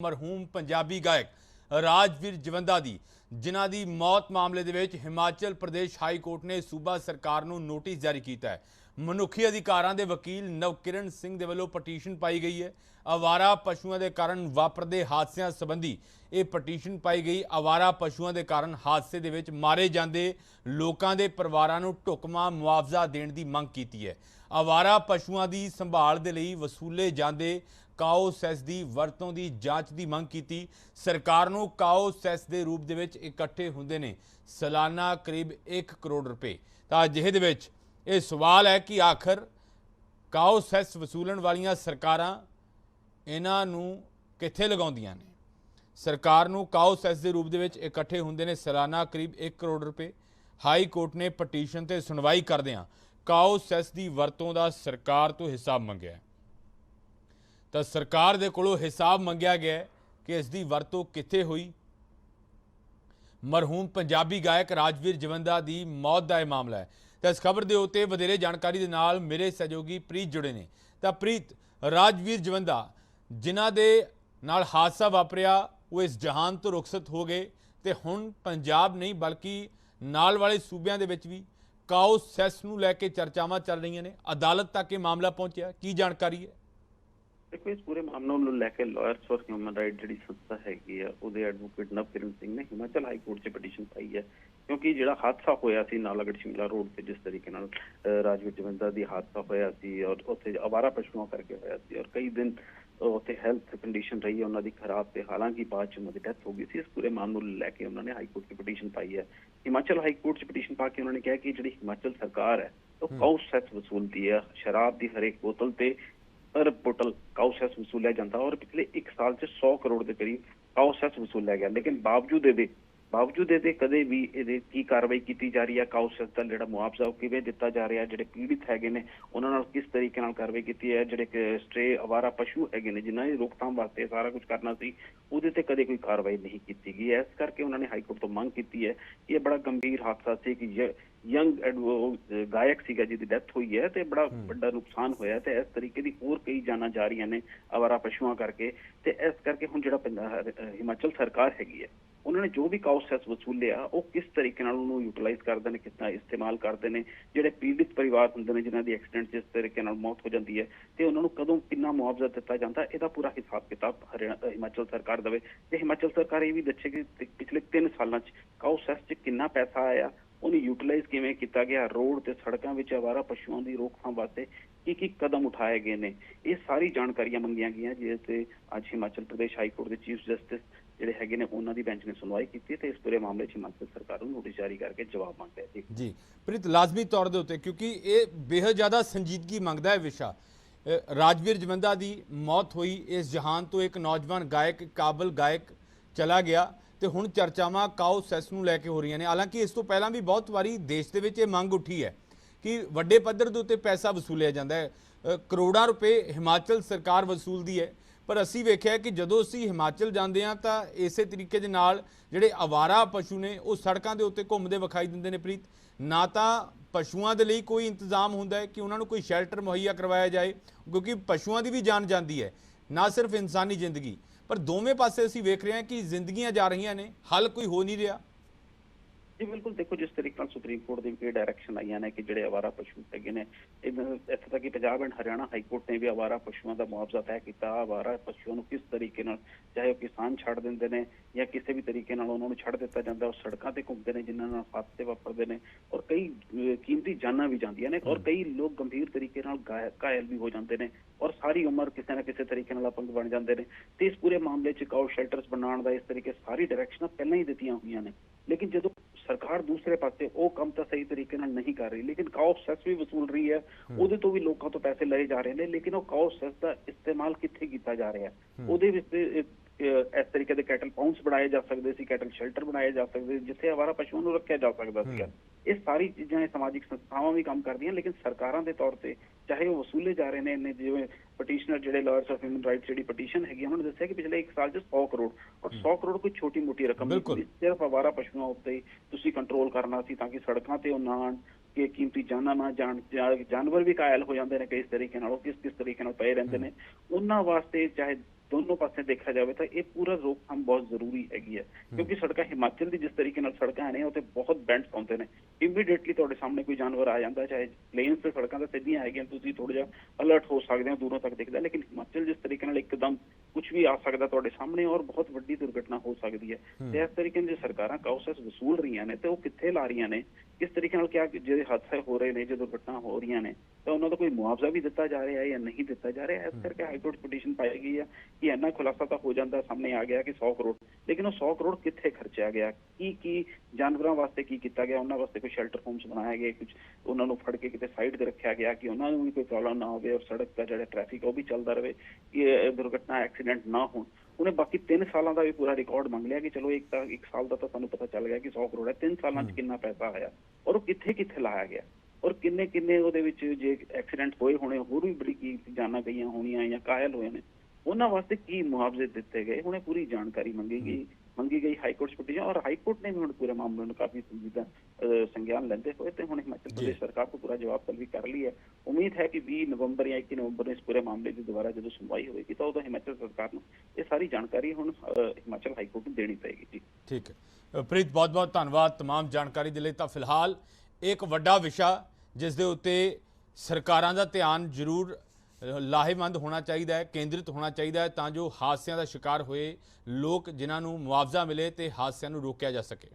ਮਰਹੂਮ ਪੰਜਾਬੀ ਗਾਇਕ ਰਾਜਵੀਰ ਜਵੰਦਾ ਦੀ, ਜਿਨ੍ਹਾਂ ਦੀ ਮੌਤ ਮਾਮਲੇ ਦੇ ਵਿੱਚ ਹਿਮਾਚਲ ਪ੍ਰਦੇਸ਼ ਹਾਈ ਕੋਰਟ ਨੇ ਸੂਬਾ ਸਰਕਾਰ ਨੂੰ ਨੋਟਿਸ ਜਾਰੀ ਕੀਤਾ ਹੈ। ਮਨੁੱਖੀ ਅਧਿਕਾਰਾਂ ਦੇ ਵਕੀਲ ਨਵਕਿਰਨ ਸਿੰਘ ਦੇ ਵੱਲੋਂ ਪਟੀਸ਼ਨ ਪਾਈ ਗਈ ਹੈ। ਆਵਾਰਾ ਪਸ਼ੂਆਂ ਦੇ ਕਾਰਨ ਵਾਪਰਦੇ ਹਾਦਸਿਆਂ ਸੰਬੰਧੀ ਇਹ ਪਟੀਸ਼ਨ ਪਾਈ ਗਈ। ਆਵਾਰਾ ਪਸ਼ੂਆਂ ਦੇ ਕਾਰਨ ਹਾਦਸੇ ਦੇ ਵਿੱਚ ਮਾਰੇ ਜਾਂਦੇ ਲੋਕਾਂ ਦੇ ਪਰਿਵਾਰਾਂ ਨੂੰ ਢੁਕਮਾ ਮੁਆਵਜ਼ਾ ਦੇਣ ਦੀ ਮੰਗ ਕੀਤੀ ਹੈ। ਆਵਾਰਾ ਪਸ਼ੂਆਂ ਦੀ ਸੰਭਾਲ ਦੇ ਲਈ ਵਸੂਲੇ ਜਾਂਦੇ ਕਾਓ ਸੈਸ ਦੀ ਵਰਤੋਂ ਦੀ ਜਾਂਚ ਦੀ ਮੰਗ ਕੀਤੀ। ਸਰਕਾਰ ਨੂੰ ਕਾਓ ਸੈਸ ਦੇ ਰੂਪ ਦੇ ਵਿੱਚ ਇਕੱਠੇ ਹੁੰਦੇ ਨੇ। ਸਾਲਾਨਾ ਕਰੀਬ 1 ਕਰੋੜ ਰੁਪਏ। ਤਾਂ ਅਜਿਹੇ ਦੇ ਵਿੱਚ ਇਹ ਸਵਾਲ ਹੈ ਕਿ ਆਖਰ ਕਾਓ ਸੈਸ ਵਸੂਲਣ ਵਾਲੀਆਂ ਸਰਕਾਰਾਂ ਇਹਨਾਂ ਨੂੰ ਕਿੱਥੇ ਲਗਾਉਂਦੀਆਂ ਨੇ? ਸਰਕਾਰ ਨੂੰ ਕਾਓ ਸੈਸ ਦੇ ਰੂਪ ਦੇ ਵਿੱਚ ਇਕੱਠੇ ਹੁੰਦੇ ਨੇ, ਸਾਲਾਨਾ ਕਰੀਬ 1 ਕਰੋੜ ਰੁਪਏ। ਹਾਈ ਕੋਰਟ ਨੇ ਪਟੀਸ਼ਨ ਤੇ ਸੁਣਵਾਈ ਕਰਦਿਆਂ ਕਾਓ ਸੈਸ ਦੀ ਵਰਤੋਂ ਦਾ ਸਰਕਾਰ ਤੋਂ ਹਿਸਾਬ ਮੰਗਿਆ ਤਾਂ ਸਰਕਾਰ ਦੇ ਕੋਲੋਂ ਹਿਸਾਬ ਮੰਗਿਆ ਗਿਆ ਕਿ ਇਸ ਦੀ ਵਰਤੋਂ ਕਿੱਥੇ ਹੋਈ? ਮਰਹੂਮ ਪੰਜਾਬੀ ਗਾਇਕ ਰਾਜਵੀਰ ਜਵੰਦਾ ਦੀ ਮੌਤ ਦਾ ਇਹ ਮਾਮਲਾ ਹੈ। ਤਾਂ ਇਸ ਖਬਰ ਦੇ ਉੱਤੇ ਵਧੇਰੇ ਜਾਣਕਾਰੀ ਦੇ ਨਾਲ ਮੇਰੇ ਸਹਿਯੋਗੀ ਪ੍ਰੀਤ ਜੁੜੇ ਨੇ। ਤਾਂ ਪ੍ਰੀਤ, ਰਾਜਵੀਰ ਜਵੰਦਾ, ਜਿਨ੍ਹਾਂ ਦੇ ਨਾਲ ਹਾਦਸਾ ਵਾਪਰਿਆ, ਉਹ ਇਸ ਜਹਾਨ ਤੋਂ ਰੁਖਸਤ ਹੋ ਗਏ ਤੇ ਹੁਣ ਪੰਜਾਬ ਨਹੀਂ, ਬਲਕਿ ਨਾਲ ਵਾਲੇ ਸੂਬਿਆਂ ਦੇ ਵਿੱਚ ਵੀ ਕਾਓ ਸੈਸ ਨੂੰ ਲੈ ਕੇ ਚਰਚਾਵਾਂ ਚੱਲ ਰਹੀਆਂ ਨੇ। ਅਦਾਲਤ ਤੱਕ ਇਹ ਮਾਮਲਾ ਪਹੁੰਚਿਆ। ਕੀ ਜਾਣਕਾਰੀ ਹੈ? ਦੇਖੋ, ਇਸ ਪੂਰੇ ਮਾਮਲੇ ਨੂੰ ਲੈ ਕੇ ਲਾਇਰਸ ਫॉर ਹਿਊਮਨ ਰਾਈਟ ਜਿਹੜੀ ਸੰਸਥਾ ਹੈਗੀ ਆ, ਉਹਦੇ ਐਡਵੋਕੇਟ ਨਵਕਿਰਨ ਸਿੰਘ ਨੇ ਹਿਮਾਚਲ ਹਾਈ ਕੋਰਟ 'ਚ ਪਟੀਸ਼ਨ ਪਾਈ ਹੈ। ਕਿਉਂਕਿ ਜਿਹੜਾ ਹਾਦਸਾ ਹੋਇਆ ਸੀ ਨਾਲਾਗੜ ਸ਼ਿਮਲਾ ਰੋਡ ਤੇ ਜਿਸ ਤਰੀਕੇ ਨਾਲ ਰਾਜਵੀਰ ਜਵੰਦਾ ਦੀ ਹਾਦਸਾ ਹੋਇਆ ਸੀ ਔਰ ਉੱਥੇ ਅਵਾਰਾ ਪਸ਼ੂਆਂ ਕਰਕੇ ਹੋਇਆ ਸੀ ਔਰ ਕਈ ਦਿਨ ਉੱਥੇ ਹੈਲਥ ਕੰਡੀਸ਼ਨ ਰਹੀ ਹੈ ਉਹਨਾਂ ਦੀ ਖਰਾਬ ਤੇ ਹਾਲਾਂਕਿ ਬਾਅਦ 'ਚ ਉਹਨਾਂ ਦੀ ਡੈਥ ਹੋ ਗਈ ਸੀ। ਇਸ ਪੂਰੇ ਮਾਮਲੇ ਨੂੰ ਲੈ ਕੇ ਉਹਨਾਂ ਨੇ ਹਾਈ ਕੋਰਟ 'ਚ ਪਟੀਸ਼ਨ ਪਾਈ ਹੈ। ਹਿਮਾਚਲ ਹਾਈ ਕੋਰਟ 'ਚ ਪਟੀਸ਼ਨ ਪਾ ਕੇ ਉਹਨਾਂ ਨੇ ਕਿਹਾ ਕਿ ਜਿਹੜੀ ਹਿਮਾਚਲ ਸਰਕਾਰ ਹੈ ਉਹ ਕਾਊਸ ਸੈਸ ਵਸੂਲਦੀ ਹੈ। ਸ਼ਰਾਬ ਦੀ ਹਰੇਕ ਬੋਤਲ ਤੇ ਪਰ ਬੋਤਲ ਕਾਊ ਸੈਸ ਵਸੂਲਿਆ ਜਾਂਦਾ ਔਰ ਪਿਛਲੇ 1 ਸਾਲ 'ਚ 100 ਕਰੋੜ ਦੇ ਕਰੀਬ ਕਾਊ ਸੈਸ ਵਸੂਲਿਆ ਗਿਆ। ਲੇਕਿਨ ਬਾਵਜੂਦ ਇਹਦੇ ਬਾਵਜੂਦ ਇਹਦੇ ਕਦੇ ਵੀ ਇਹਦੇ ਕੀ ਕਾਰਵਾਈ ਕੀਤੀ ਜਾ ਰਹੀ ਹੈ ਕਾਊ ਸੈਸ ਦਾ ਜਿਹੜਾ ਮੁਆਵਜ਼ਾ ਉਹ ਕਿਵੇਂ ਦਿੱਤਾ ਜਾ ਰਿਹਾ ਜਿਹੜੇ ਪੀੜਿਤ ਹੈਗੇ ਨੇ ਉਹਨਾਂ ਨਾਲ ਕਿਸ ਤਰੀਕੇ ਨਾਲ ਕਾਰਵਾਈ ਕੀਤੀ ਹੈ ਜਿਹੜੇ ਸਟ੍ਰੇ ਅਵਾਰਾ ਪਸ਼ੂ ਹੈਗੇ ਨੇ ਜਿਨ੍ਹਾਂ ਦੀ ਰੋਕਥਾਮ ਵਾਸਤੇ ਸਾਰਾ ਕੁਝ ਕਰਨਾ ਸੀ ਉਹਦੇ ਤੇ ਕਦੇ ਕੋਈ ਕਾਰਵਾਈ ਨਹੀਂ ਕੀਤੀ ਗਈ ਇਸ ਕਰਕੇ ਉਹਨਾਂ ਨੇ ਹਾਈ ਕੋਰਟ ਤੋਂ ਮੰਗ ਕੀਤੀ ਹੈ ਕਿ ਇਹ ਬੜਾ ਗੰਭੀਰ ਹਾਦਸਾ ਸੀ ਕਿ ਯੰਗ ਗਾਇਕ ਸੀਗਾ ਜਿਹਦੀ ਡੈਥ ਹੋਈ ਹੈ ਤੇ ਬੜਾ ਵੱਡਾ ਨੁਕਸਾਨ ਹੋਇਆ ਤੇ ਇਸ ਤਰੀਕੇ ਦੀ ਹੋਰ ਕਈ ਜਾਨਾਂ ਜਾ ਰਹੀਆਂ ਨੇ ਅਵਾਰਾ ਪਸ਼ੂਆਂ ਕਰਕੇ ਤੇ ਇਸ ਕਰਕੇ ਹੁਣ ਜਿਹੜਾ ਹਿਮਾਚਲ ਸਰਕਾਰ ਹੈਗੀ ਹੈ। ਉਹਨਾਂ ਨੇ ਜੋ ਵੀ ਕਾਊ ਸੈਸ ਵਸੂਲਿਆ ਉਹ ਕਿਸ ਤਰੀਕੇ ਨਾਲ ਉਹਨੂੰ ਯੂਟਿਲਾਈਜ਼ ਕਰਦੇ ਨੇ ਕਿੰਨਾ ਇਸਤੇਮਾਲ ਕਰਦੇ ਨੇ, ਜਿਹੜੇ ਪੀੜਿਤ ਪਰਿਵਾਰ ਹੁੰਦੇ ਨੇ, ਜਿਨ੍ਹਾਂ ਦੀ ਐਕਸੀਡੈਂਟ ਜਿਸ ਤਰੀਕੇ ਨਾਲ ਮੌਤ ਹੋ ਜਾਂਦੀ ਹੈ, ਤੇ ਉਹਨਾਂ ਨੂੰ ਕਦੋਂ ਕਿੰਨਾ ਮੁਆਵਜ਼ਾ ਦਿੱਤਾ ਜਾਂਦਾ, ਇਹਦਾ ਪੂਰਾ ਹਿਸਾਬ ਕਿਤਾਬ ਹਿਮਾਚਲ ਸਰਕਾਰ ਦੇਵੇ। ਤੇ ਹਿਮਾਚਲ ਸਰਕਾਰ ਇਹ ਵੀ ਦੱਸੇ ਕਿ ਪਿਛਲੇ 3 ਸਾਲਾਂ 'ਚ ਕਾਊ ਸੈਸ 'ਚ ਕਿੰਨਾ ਪੈਸਾ ਆਇਆ, ਉਹਨੂੰ ਯੂਟਿਲਾਈਜ਼ ਕਿਵੇਂ ਕੀਤਾ ਗਿਆ, ਰੋਡ ਤੇ ਸੜਕਾਂ ਵਿੱਚ ਆਵਾਰਾ ਪਸ਼ੂਆਂ ਦੀ ਰੋਕਥਾਮ ਵਾਸਤੇ ਕੀ ਕੀ ਕਦਮ ਉਠਾਏ ਗਏ ਨੇ, ਇਹ ਸਾਰੀ ਜਾਣਕਾਰੀਆਂ ਮੰਗੀਆਂ ਗਈਆਂ, ਜਿਸ ਤੇ ਅੱਜ ਹਿਮਾਚਲ ਪ੍ਰਦੇਸ਼ ਹਾਈ ਕੋਰਟ ਦੇ ਚੀਫ ਜਸਟਿਸ ਜਿਹੜੇ ਹੈਗੇ ਨੇ, ਉਹਨਾਂ ਦੀ ਬੈਂਚ ਨੇ ਸੁਣਵਾਈ ਕੀਤੀ ਤੇ ਇਸ ਪੂਰੇ ਮਾਮਲੇ 'ਚ ਹਿਮਾਚਲ ਸਰਕਾਰ ਨੂੰ ਨੋਟਿਸ ਜਾਰੀ ਕਰਕੇ ਜਵਾਬ ਮੰਗਿਆ ਜੀ। ਜੀ, ਪ੍ਰੀਤ, ਲਾਜ਼ਮੀ ਤੌਰ ਦੇ ਉੱਤੇ, ਕਿਉਂਕਿ ਇਹ ਬੇਹਦ ਜ਼ਿਆਦਾ ਸੰਜੀਦਗੀ ਮੰਗਦਾ ਹੈ ਵਿਸ਼ਾ। ਰਾਜਵੀਰ ਜਵੰਦਾ ਦੀ ਮੌਤ ਹੋਈ, ਇਸ ਜਹਾਨ ਤੋਂ ਇੱਕ ਨੌਜਵਾਨ ਗਾਇਕ, ਕਾਬਲ ਗਾਇਕ ਚਲਾ ਗਿਆ ਤੇ ਹੁਣ ਚਰਚਾਵਾਂ ਕਾਓ ਸੈਸ ਨੂੰ ਲੈ ਕੇ ਹੋ ਰਹੀਆਂ ਨੇ। ਹਾਲਾਂਕਿ ਇਸ ਤੋਂ ਪਹਿਲਾਂ ਵੀ ਬਹੁਤ ਵਾਰੀ ਦੇਸ਼ ਦੇ ਵਿੱਚ ਇਹ ਮੰਗ ਉੱਠੀ ਹੈ ਕਿ ਵੱਡੇ ਪੱਧਰ ਦੇ ਉੱਤੇ ਪੈਸਾ ਵਸੂਲਿਆ ਜਾਂਦਾ ਹੈ। ਕਰੋੜਾਂ ਰੁਪਏ ਹਿਮਾਚਲ ਸਰਕਾਰ ਵਸੂਲਦੀ ਹੈ। ਪਰ ਅਸੀਂ ਵੇਖਿਆ ਕਿ ਜਦੋਂ ਅਸੀਂ ਹਿਮਾਚਲ ਜਾਂਦੇ ਹਾਂ ਤਾਂ ਇਸੇ ਤਰੀਕੇ ਦੇ ਨਾਲ ਜਿਹੜੇ ਆਵਾਰਾ ਪਸ਼ੂ ਨੇ, ਉਹ ਸੜਕਾਂ ਦੇ ਉੱਤੇ ਘੁੰਮਦੇ ਵਿਖਾਈ ਦਿੰਦੇ ਨੇ ਪ੍ਰੀਤ। ਨਾ ਤਾਂ ਪਸ਼ੂਆਂ ਦੇ ਲਈ ਕੋਈ ਇੰਤਜ਼ਾਮ ਹੁੰਦਾ ਹੈ ਕਿ ਉਹਨਾਂ ਨੂੰ ਕੋਈ ਸ਼ੈਲਟਰ ਮੁਹੱਈਆ ਕਰਵਾਇਆ ਜਾਏ, ਕਿਉਂਕਿ ਪਸ਼ੂਆਂ ਦੀ ਵੀ ਜਾਨ ਜਾਂਦੀ ਹੈ, ਨਾ ਸਿਰਫ ਇਨਸਾਨੀ ਜ਼ਿੰਦਗੀ। ਪਰ ਦੋਵੇਂ ਪਾਸੇ ਅਸੀਂ ਵੇਖ ਰਹੇ ਹਾਂ ਕਿ ਜ਼ਿੰਦਗੀਆਂ ਜਾ ਰਹੀਆਂ ਨੇ, ਹੱਲ ਕੋਈ ਹੋ ਨਹੀਂ ਰਿਹਾ। ਜੀ, ਬਿਲਕੁਲ ਦੇਖੋ, ਜਿਸ ਤਰੀਕੇ ਨਾਲ ਸੁਪਰੀਮ ਕੋਰਟ ਦੀ ਵੀ ਇਹ ਡਾਇਰੈਕਸ਼ਨ ਆਈਆਂ ਨੇ ਕਿ ਜਿਹੜੇ ਆਵਾਰਾ ਪਸ਼ੂ ਹੈਗੇ ਨੇ ਇੱਥੇ ਤੱਕ ਕਿ Punjab and Haryana high court ਨੇ ਵੀ ਆਵਾਰਾ ਪਸ਼ੂਆਂ ਦਾ ਮੁਆਵਜ਼ਾ ਤੈਅ ਕੀਤਾ। ਆਵਾਰਾ ਪਸ਼ੂਆਂ ਨੂੰ ਕਿਸ ਤਰੀਕੇ ਨਾਲ, ਚਾਹੇ ਉਹ ਕਿਸਾਨ ਛੱਡ ਦਿੰਦੇ ਨੇ ਜਾਂ ਕਿਸੇ ਵੀ ਤਰੀਕੇ ਨਾਲ ਉਹਨਾਂ ਨੂੰ ਛੱਡ ਦਿੱਤਾ ਜਾਂਦਾ, ਉਹ ਸੜਕਾਂ ਤੇ ਘੁੰਮਦੇ ਨੇ, ਜਿਨ੍ਹਾਂ ਨਾਲ ਹਾਦਸੇ ਵਾਪਰਦੇ ਨੇ ਔਰ ਕਈ ਕੀਮਤੀ ਜਾਨਾਂ ਵੀ ਜਾਂਦੀਆਂ ਨੇ ਔਰ ਕਈ ਲੋਕ ਗੰਭੀਰ ਤਰੀਕੇ ਨਾਲ ਘਾਇ- ਘਾਇਲ ਵੀ ਹੋ ਜਾਂਦੇ ਨੇ ਔਰ ਸਾਰੀ ਉਮਰ ਕਿਸੇ ਨਾ ਕਿਸੇ ਤਰੀਕੇ ਨਾਲ ਅਪੰਗ ਬਣ ਜਾਂਦੇ ਨੇ। ਤੇ ਇਸ ਪੂਰੇ ਮਾਮਲੇ 'ਚ ਕਾਊ ਸ਼ੈਲਟਰਸ ਬਣਾਉਣ ਦਾ ਇਸ ਤਰੀਕੇ ਸਾਰੀ ਡਾਇਰੈਕਸ਼ਨਾਂ ਪਹਿਲਾਂ ਹੀ ਦਿੱਤੀਆਂ ਹੋਈਆਂ ਨੇ। ਲੇਕਿਨ ਜਦੋਂ ਸਰਕਾਰ ਦੂਸਰੇ ਪਾਸੇ ਉਹ ਕੰਮ ਤਾਂ ਸਹੀ ਤਰੀਕੇ ਨਾਲ ਨਹੀਂ ਕਰ ਰਹੀ ਲੇਕਿਨ ਕਾਓ ਸੈਸ ਵੀ ਵਸੂਲ ਰਹੀ ਹੈ ਉਹਦੇ ਤੋਂ ਵੀ ਲੋਕਾਂ ਤੋਂ ਪੈਸੇ ਲਏ ਜਾ ਰਹੇ ਨੇ ਲੇਕਿਨ ਉਹ ਕਾਓ ਸੈਸ ਦਾ ਇਸਤੇਮਾਲ ਕਿੱਥੇ ਕੀਤਾ ਜਾ ਰਿਹਾ? ਉਹਦੇ ਵਿੱਚ ਇਸ ਤਰੀਕੇ ਦੇ ਕੈਟਲ ਪਾਉਂਸ ਬਣਾਏ ਜਾ ਸਕਦੇ ਸੀ ਕੈਟਲ ਸ਼ੈਲਟਰ ਬਣਾਏ ਜਾ ਸਕਦੇ ਸੀ, ਜਿੱਥੇ ਆਵਾਰਾ ਪਸ਼ੂਆਂ ਨੂੰ ਰੱਖਿਆ ਜਾ ਸਕਦਾ ਸੀਗਾ ਇਹ ਸਾਰੀ ਚੀਜ਼ਾਂ ਇਹ ਸਮਾਜਿਕ ਸੰਸਥਾਵਾਂ ਵੀ ਕੰਮ ਕਰਦੀਆਂ ਲੇਕਿਨ ਸਰਕਾਰਾਂ ਦੇ ਤੌਰ ਤੇ ਚਾਹੇ ਉਹ ਵਸੂਲੇ ਜਾ ਰਹੇ ਨੇ ਇੰਨੇ ਜਿਵੇਂ ਪਟੀਸ਼ਨਰ ਜਿਹੜੇ ਲਾਇਰਸ ਆਫ ਹਿਊਮਨ ਰਾਈਟਸ ਜਿਹੜੀ ਪਟੀਸ਼ਨ ਹੈਗੀ ਉਹਨਾਂ ਨੇ ਦੱਸਿਆ ਕਿ ਪਿਛਲੇ 1 ਸਾਲ 'ਚ 100 ਕਰੋੜ ਔਰ 100 ਕਰੋੜ ਕੋਈ ਛੋਟੀ ਮੋਟੀ ਰਕਮ ਨਹੀਂ। ਸੀ। ਸਿਰਫ ਆਵਾਰਾ ਪਸ਼ੂਆਂ ਉੱਤੇ ਹੀ ਤੁਸੀਂ ਕੰਟਰੋਲ ਕਰਨਾ ਸੀ ਤਾਂ ਕਿ ਸੜਕਾਂ ਤੇ ਉਹ ਨਾ ਕਿ ਕੀਮਤੀ ਜਾਨਾਂ ਨਾ ਜਾਣ ਜਾਨਵਰ ਵੀ ਕਾਇਲ ਹੋ ਜਾਂਦੇ ਨੇ ਕਿਸ ਤਰੀਕੇ ਨਾਲ ਉਹ ਕਿਸ ਕਿਸ ਤਰੀਕੇ ਨਾਲ ਪਏ ਰਹਿੰਦੇ ਨੇ ਉਹਨਾਂ ਵਾਸਤੇ ਚਾਹੇ ਦੋਨੋਂ ਪਾਸੇ ਦੇਖਿਆ ਜਾਵੇ ਤਾਂ ਇਹ ਪੂਰਾ ਰੋਕਥਾਮ ਬਹੁਤ ਜ਼ਰੂਰੀ ਹੈਗੀ ਹੈ। ਕਿਉਂਕਿ ਸੜਕਾਂ ਹਿਮਾਚਲ ਦੀ ਜਿਸ ਤਰੀਕੇ ਨਾਲ ਸੜਕਾਂ ਨੇ ਉਹ ਤੇ ਬਹੁਤ ਬੈਂਡਸ ਆਉਂਦੇ ਨੇ। ਇਮੀਡੀਏਟਲੀ ਤੁਹਾਡੇ ਸਾਹਮਣੇ ਕੋਈ ਜਾਨਵਰ ਆ ਜਾਂਦਾ ਚਾਹੇ ਪਲੇਨਸ ਤੇ ਸੜਕਾਂ ਤਾਂ ਸਿੱਧੀਆਂ ਹੈਗੀਆਂ ਤੁਸੀਂ ਥੋੜਾ ਜਿਹਾ ਅਲਰਟ ਹੋ ਸਕਦੇ ਹੋ ਦੂਰੋਂ ਤੱਕ ਦਿਖਦਾ ਲੇਕਿਨ ਹਿਮਾਚਲ ਜਿਸ ਤਰੀਕੇ ਨਾਲ ਇੱਕਦਮ ਕੁਝ ਵੀ ਆ ਸਕਦਾ ਤੁਹਾਡੇ ਸਾਹਮਣੇ ਔਰ ਬਹੁਤ ਵੱਡੀ ਦੁਰਘਟਨਾ ਹੋ ਸਕਦੀ ਹੈ। ਤੇ ਇਸ ਤਰੀਕੇ ਨਾਲ ਜੇ ਸਰਕਾਰਾਂ ਕਾਉਸਸ ਵਸੂਲ ਰਹੀਆਂ ਨੇ ਤੇ ਉਹ ਕਿੱਥੇ ਲਾ ਰਹੀਆਂ ਨੇ ਕਿਸ ਤਰੀਕੇ ਨਾਲ ਕਿਆ ਜਿਹੜੇ ਹਾਦਸੇ ਹੋ ਰਹੇ ਨੇ ਜੇ ਦੁਰਘਟਨਾ ਹੋ ਰਹੀਆਂ ਨੇ ਤਾਂ ਉਹਨਾਂ ਦਾ ਕੋਈ ਮੁਆਵਜ਼ਾ ਵੀ ਦਿੱਤਾ ਜਾ ਰਿਹਾ ਹੈ ਜਾਂ ਨਹੀਂ ਦਿੱਤਾ ਜਾ ਰਿਹਾ? ਇਸ ਕਰਕੇ ਹਾਈ ਕੋਰਟ ਪਟੀਸ਼ਨ ਪਾਈ ਗਈ ਹੈ ਕਿ ਇੰਨਾ ਖੁਲਾਸਾ ਤਾਂ ਹੋ ਜਾਂਦਾ ਸਾਹਮਣੇ ਆ ਗਿਆ ਕਿ 100 ਕਰੋੜ। ਲੇਕਿਨ ਉਹ 100 ਕਰੋੜ ਕਿੱਥੇ ਖਰਚਿਆ ਗਿਆ? ਕੀ ਕੀ ਜਾਨਵਰਾਂ ਵਾਸਤੇ ਕੀ ਕੀਤਾ ਗਿਆ? ਉਹਨਾਂ ਵਾਸਤੇ ਕੋਈ ਸ਼ੈਲਟਰ ਹੋਮਸ ਬਣਾਏ ਗਏ? ਕੁਝ ਉਹਨਾਂ ਨੂੰ ਫੜ ਕੇ ਕਿਤੇ ਸਾਈਡ ਤੇ ਰੱਖਿਆ ਗਿਆ ਕਿ ਉਹਨਾਂ ਨੂੰ ਵੀ ਕੋਈ ਪ੍ਰੋਬਲਮ ਨਾ ਹੋਵੇ ਔਰ ਸੜਕ ਦਾ ਜਿਹੜਾ ਟ੍ਰੈਫਿਕ ਉਹ ਵੀ ਚੱਲਦਾ ਰਹੇ ਕਿ ਇਹ ਦੁਰਘਟਨਾ ਐਕਸੀਡੈਂਟ ਨਾ ਹੋਣ। ਉਹਨੇ ਬਾਕੀ 3 ਸਾਲਾਂ ਦਾ ਵੀ ਪੂਰਾ ਰਿਕਾਰਡ ਮੰਗ ਲਿਆ ਕਿ ਚਲੋ ਇੱਕ ਤਾਂ ਇੱਕ ਸਾਲ ਦਾ ਤਾਂ ਤੁਹਾਨੂੰ ਪਤਾ ਚੱਲ ਗਿਆ ਕਿ 100 ਕਰੋੜ ਹੈ 3 ਸਾਲਾਂ 'ਚ ਕਿੰਨਾ ਪੈਸਾ ਆਇਆ ਔਰ ਉਹ ਕਿੱਥੇ ਕਿੱਥੇ ਲਾਇਆ ਗਿਆ ਔਰ ਕਿੰਨੇ ਕਿੰਨੇ ਉਹਦੇ ਵਿੱਚ ਜੇ ਐਕਸੀਡੈਂਟ ਹੋਏ ਹੋਣੇ ਹੋਰ ਵੀ ਬੜੀ ਕੀ ਜਾਨਾਂ ਗਈਆਂ ਹੋਣੀਆਂ ਜਾਂ ਕਾਇਲ ਹੋਏ ਨੇ ਉਹਨਾਂ ਵਾਸਤੇ ਕੀ ਮੁਆਵਜ਼ੇ ਦਿੱਤੇ ਗਏ? ਹੁਣੇ ਪੂਰੀ ਜਾਣਕਾਰੀ ਮੰਗੀ ਗਈ ਮੰਗੀ ਗਈ ਹਾਈ ਕੋਰਟ ਪਟੀਸ਼ਨ ਔਰ ਹਾਈ ਕੋਰਟ ਨੇ ਵੀ ਹੁਣ ਪੂਰੇ ਮਾਮਲੇ ਨੂੰ ਕਾਫੀ ਸੰਜੀਦਾ ਸੰਗਿਆਨ ਲੈਂਦੇ ਹੋਏ ਤੇ ਹੁਣ ਹਿਮਾਚਲ। ਪ੍ਰਦੇਸ਼ ਸਰਕਾਰ ਤੋਂ ਪੂਰਾ ਜਵਾਬ ਤਲਬੀ ਕਰ ਲਈ ਹੈ। ਉਮੀਦ ਹੈ ਕਿ 20 ਨਵੰਬਰ ਜਾਂ 21 ਨਵੰਬਰ ਨੂੰ ਇਸ ਪੂਰੇ ਮਾਮਲੇ ਦੀ ਦੁਬਾਰਾ ਜਦੋਂ ਸੁਣਵਾਈ ਹੋਵੇਗੀ ਤਾਂ ਉਦੋਂ ਹਿਮਾਚਲ ਸਰਕਾਰ ਨੂੰ ਇਹ ਸਾਰੀ ਜਾਣਕਾਰੀ ਹੁਣ ਅਹ, ਹਿਮਾਚਲ ਹਾਈ ਕੋਰਟ ਨੂੰ ਦੇਣੀ ਪਏਗੀ ਜੀ ਠੀਕ ਹੈ ਅ, ਪ੍ਰੀਤ ਬਹੁਤ ਬਹੁਤ ਧੰਨਵਾਦ तमाम ਜਾਣਕਾਰੀ ਦੇ ਲਈ ਤਾਂ ਫਿਲਹਾਲ ਇੱਕ ਵੱਡਾ ਵਿਸ਼ਾ ਜਿਸ ਦੇ ਉੱਤੇ ਸਰਕਾਰਾਂ ਦਾ ਧਿਆਨ ਜ਼ਰੂਰ ਅ, ਲਾਹੇਵੰਦ ਹੋਣਾ ਚਾਹੀਦਾ ਹੈ ਕੇਂਦਰਿਤ ਹੋਣਾ ਚਾਹੀਦਾ ਹੈ ਤਾਂ ਜੋ ਹਾਦਸਿਆਂ ਦਾ ਸ਼ਿਕਾਰ ਹੋਏ ਲੋਕ ਜਿਨ੍ਹਾਂ ਨੂੰ ਮੁਆਵਜ਼ਾ ਮਿਲੇ ਤੇ ਹਾਦਸਿਆਂ ਨੂੰ ਰੋਕਿਆ ਜਾ ਸਕੇ